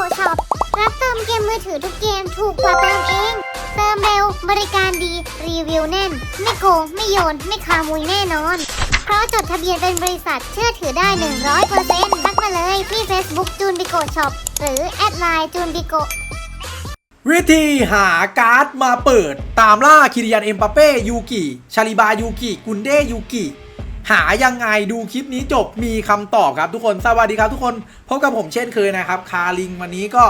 Pro รับเติมเกมมือถือทุกเกมถูกกว่าเติมเอง เติมเร็วบริการดี รีวิวแน่น ไม่โกง ไม่โยน ไม่ขโมยแน่นอน เพราะจดทะเบียนเป็นบริษัทเชื่อถือได้ 100%ทักมาเลยที่ Facebook จูนบิโกช็อปหรือแอดไลน์จูนบิโกวิธีหาการ์ดมาเปิด ตามล่าคิริยันเอ็มปาเป้ยูกิ ชาลิบายูกิ กุนเดยูกิ หายังไงดูคลิปนี้จบมีคำตอบครับทุกคนสวัสดีครับทุกคนพบกับผมเช่นเคยนะครับ คาริงวันนี้ก็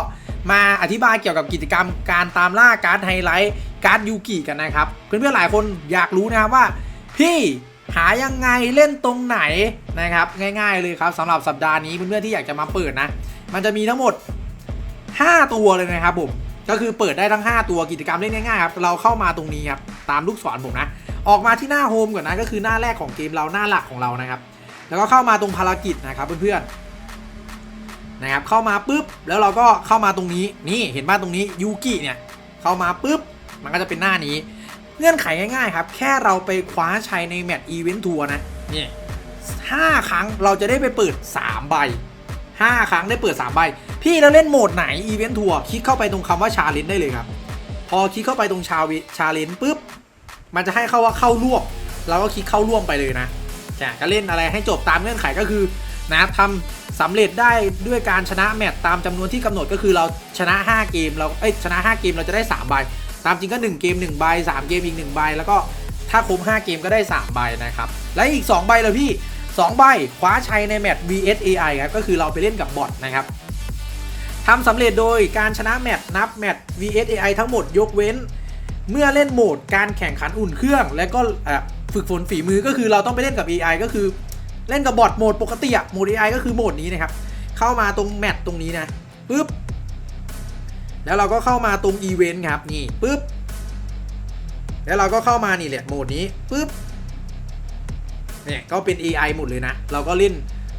มาอธิบายเกี่ยวกับกิจกรรมการตามล่าการ์ดไฮไลท์การ์ดยูกิกันนะครับ เพื่อนๆหลายคนอยากรู้นะครับว่า พี่หายังไงเล่นตรงไหนนะครับ ง่าย ๆเลยครับสำหรับสัปดาห์นี้เพื่อนๆที่อยากจะมาเปิดนะ มันจะมีทั้งหมด 5 ตัวเลยนะครับผมก็คือเปิดได้ทั้ง 5 ตัวกิจกรรมเล่นง่ายๆครับเราเข้ามาตรงนี้ครับตามลูกศรผมนะ ออกมาที่หน้าโฮมก่อนนะก็คือหน้าแรกของเกมเราหน้าหลักของเรานะครับ แล้วก็เข้ามาตรงภารกิจนะครับเพื่อนๆนะครับเข้ามาปุ๊บแล้วเราก็เข้ามาตรงนี้นี่เห็นบ้านตรงนี้ยูกิเนี่ยเข้ามาปุ๊บมันก็จะเป็นหน้านี้เงื่อนไขง่ายๆครับ แค่เราไปคว้าชัยในแมตช์อีเวนต์ทัวร์นะนี่ห้าครั้งเราจะได้ไปเปิด 3 ใบ 5 ครั้งได้เปิด 3 ใบ พี่แล้วเล่นโหมดไหนอีเวนต์ทัวร์คลิกเข้าไปตรงคำว่าชาเลนได้เลยครับ พอคลิกเข้าไปตรงชาวิชาเลนปุ๊บ มันจะให้เข้าว่าเข้าร่วมเราก็คลิกเข้าร่วมไปเลยนะแกก็เล่นอะไรให้จบตามเงื่อนไขก็คือนะทำสำเร็จได้ด้วยการชนะแมตช์ตามจำนวนที่กำหนดก็คือเราชนะ 5 เกมเราเอ้ยชนะ 5 เกมเราจะได้3ใบตามจริงก็ 1 เกม1ใบ3 เกมอีก1ใบแล้วก็ถ้าครบ5เกมก็ได้3ใบนะครับและอีก 2 ใบเลยพี่2ใบคว้าชัยในแมตช์ vs AI ครับก็คือเราไปเล่นกับบอทนะครับทำสำเร็จโดยการชนะแมตช์นับแมตช์ vs AI ทั้งหมดยกเว้น เมื่อเล่นโหมดการแข่งขันอุ่นเครื่อง และก็ฝึกฝนฝีมือก็คือเราต้องไปเล่นกับ AI ก็คือเล่นกับบอทโหมดปกติอะโหมด AI ก็คือโหมดนี้นะครับ เข้ามาตรงแมตช์ตรงนี้นะปึ๊บแล้วเราก็เข้ามาตรงอีเวนต์ครับนี่ปึ๊บแล้วเราก็เข้ามานี่แหละโหมดนี้ปึ๊บเนี่ยก็เป็น AI หมดเลยนะ เราก็เล่น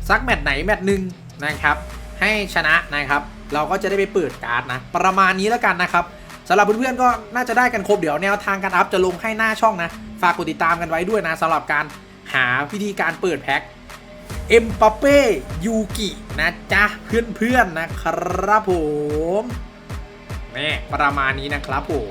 ซักแมตช์ไหนแมตช์หนึ่งนะครับ ให้ชนะนะครับ เราก็จะได้ไปเปิดการ์ดนะ ประมาณนี้แล้วกันนะครับ สำหรับเพื่อนๆก็น่าจะได้กันครบเดี๋ยวแนวทางการอัพจะลงให้หน้าช่องนะ ฝากกดติดตามกันไว้ด้วยนะสำหรับการหาวิธีการเปิดแพ็คเอ็มปาเป้ยูกินะจ๊ะเพื่อนๆนะครับผมนี่ประมาณนี้นะครับผม